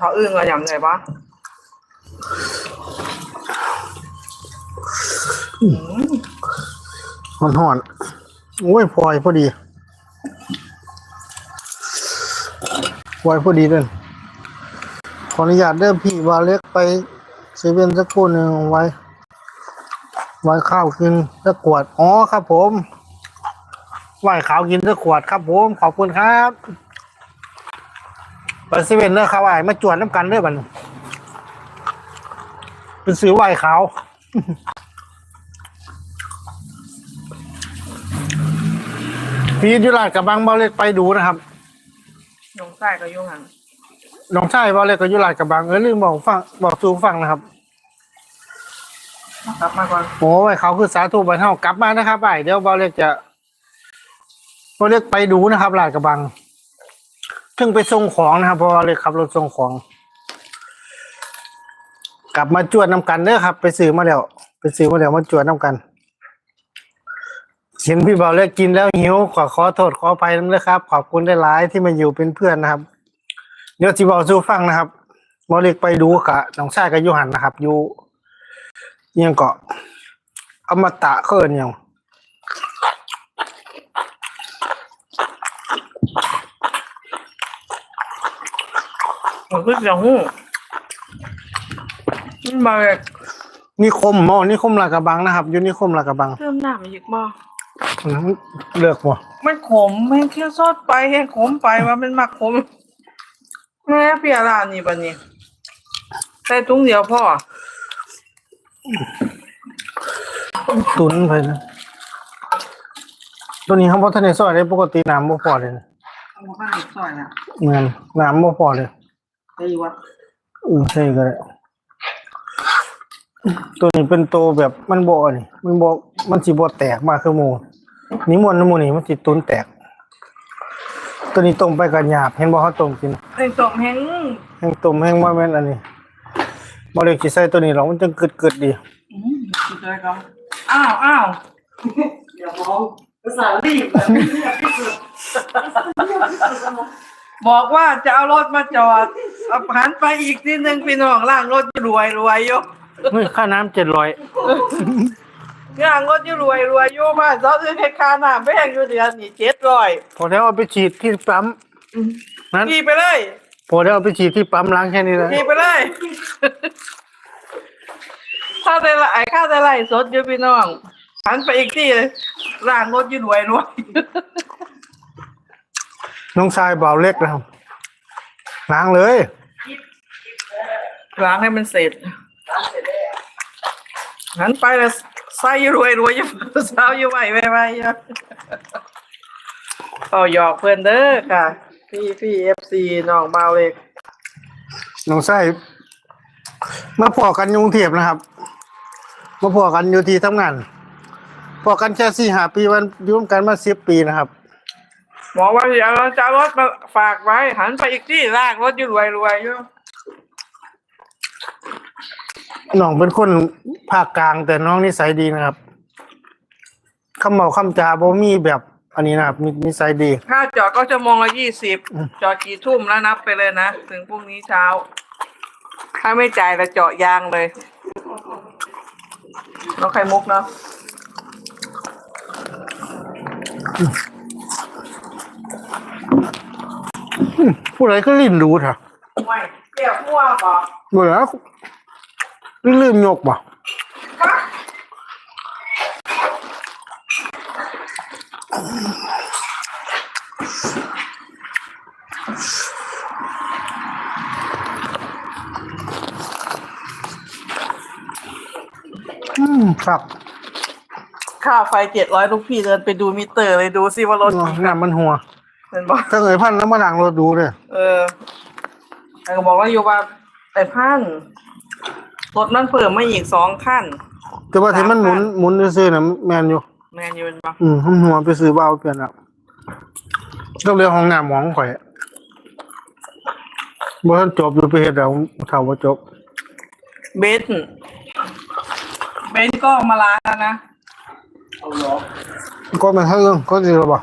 เขาอื่นก็อย่างไรปะหอนหอนโอ้ยพลอยพอดีพลอยพอดีเลยขออนุญาตเริ่มพี่วาเล็กไปเซเว่นสักครู่หนึ่งไว้ ไว้ข้าวกินสักขวด อ๋อครับผมไว้ข้าวกินสักขวดครับผม ขอบคุณครับ ไปเซเว่นเนอะครับไอ้มาจวดน้ำกันเด้อบัดนเป็นซื้อไว้ขาวพี่ยุราชกับบางเบาเล็กไปดูนะครับน้องใต้ก็ยุ่งหันน้องชายเบาเล็กกับยุราชกับบางเออลืมบอกฟังบอกสู่ฟังนะครับกลับมาก่อนโอ้ยเขาคือสาธุบันเทากลับมานะครับไอ้เดี๋ยวเบาเล็กจะเบาเล็กไปดูนะครับลาดกระบัง เพิ่งไปส่งของนะครับพราะว่าเล็กขับรถส่งของ กลับมาจวดน้ำกันเด้อครับ ไปซื้อมาแล้ว ไปซื้อมาแล้วมาจวดน้ำกันเห็นพี่เบาเล็กกินแล้วหิวขอขอโทษขออภัยด้วยครับ ขอบคุณได้หลายที่มาอยู่เป็นเพื่อนนะครับ เดี๋ยวที่บอกสู่ฟังนะครับเบาเล็กไปดูกะน้องชายกับยูหันนะครับอยู่ยังเกาะอมตะเคินยัง มันคือจะหู้มันมาแบบนิคมมอนิคมลาดกระบังนะครับอยู่นิคมลาดกระบังเริ่มหน้ามันยิกบ่นั้นเลือกว่มันขมแม่งเคี้ยวซอดไปแห้งขมไปว่ามันมักขมแม่เปียร้านนี่ปะนี่ใส่ถุงเดียวพ่อตุนไปนะตัวนี้เขาบอกท่านในซอยได้ปกติน้ำบ่พอเลยนะ เอามาข้างอีกซอยน่ะ เงินน้ำบ่พอเลย ได้วะอืมใช่ก็ได้ตัวนี้เป็นตัวแบบมันบ่นี่มันบ่มันสิบ่แตกมากคือหมูนี่มวนน้ำหมูนี่มันสิตุนแตก ตัวนี้ต้มไปกับหยาบเห็นบ่เขาต้มกินแห้งตมแห้งแห้งต้มแห้งว่าแม่นอันนี้บ่ได้สิใส่ตัวนี้หรอกมันจังกึดๆดีอืมสุดเลยครับอ้าวอ้าวอย่ามองภาษารีบแบบนี้ที่สุดบ อกว่าจะเอารถมาจอดเอาหันไปอีกทีหนึ่งพี่น้องล่างรถอยู่รวยรวยอยกเฮ้ยค่าน้ำ700ล่างรถอยู่รวยรวยอยมาเจ้าซื้อเพคาหน้าแพงอยู่เดือนนี่เจ็ดร้อยพอแล้วเอาไปฉีดที่ปั๊มนั้นขี่ไปเลยพอแล้วเอาไปฉีดที่ปั๊มล้างแค่นี้แหละขี่ไปเลยข้าแต่ละไอ้ข้าแต่ละสดอยู่พี่น้องหันไปอีกที่ล่างรถอยู่รวยรวย น้องชายเบาเล็กนะครับล้างเลย ล้างให้มันเสร็จหันไปแล้วใส่อยู่รวยรวยอยู่สาวอยู่ไหวไหวไหวอยู่เอาหยอกเพื่อนเด้อค่ะ พี่พี่เอฟซีน้องเมาเล็กน้องชายมาพอกันอยกรุงเทพนะครับ มาพอกันอยู่ที่ทำงานพอกันแค่สี่หาปีวันอยุ่ร่วมกันมาสิบปีนะครับ หมอว่าเดี๋ยวเราจะเอารถมาฝากไว้ หันไปอีกที่ลากรถอยู่รวยรวยอยู่น้องเป็นคนภาคกลางแต่น้องนิสัยดีนะครับคำเมาคำจาบ่มีแบบ อันนี้นะครับมีนิสัยดี ค่าจอดก็จะมงละยี่สิบอืมจอดกี่ทุ่มแล้วนับไปเลยนะ ถึงพรุ่งนี้เช้า ถ้าไม่จ่ายแล้วเจาะยางเลยน้องไข่มุกเนาะ ผู้ใดก็ลิ้นรู้เถอะไม่เกี่ยวมั่วบอกเบื่อลืมยกบ่อืมครับค่าไฟเจ็ดร้อยลูกพี่เดินไปดูมิเตอร์เลยดูซิว่ารถกี่คัน้ำมันหัว เห็นบอกถ้าเอ่ยพันแล้วมาหลังรถดูเลยเออแต่ก็บอกว่าอยู่ว่าไอ้พันรถมันเพิ่มมาอีกสองขั้น แต่ว่าที่มันหมุนหมุนซื้อๆน่ะแมนอยู่ แมนยูนปะอืมหัหัวไปซื้อเบาเปลี่ยนแล้วก็เรียกห้องน้ำหมองข่อยบ่ทันจบอยู่ไปเฮ็ดแล้วเท่าบ่จบ เบนซ์เบนซ์ก็มาล้างแล้วนะ เอาเหรอก็มันเฮิงก็สิบ่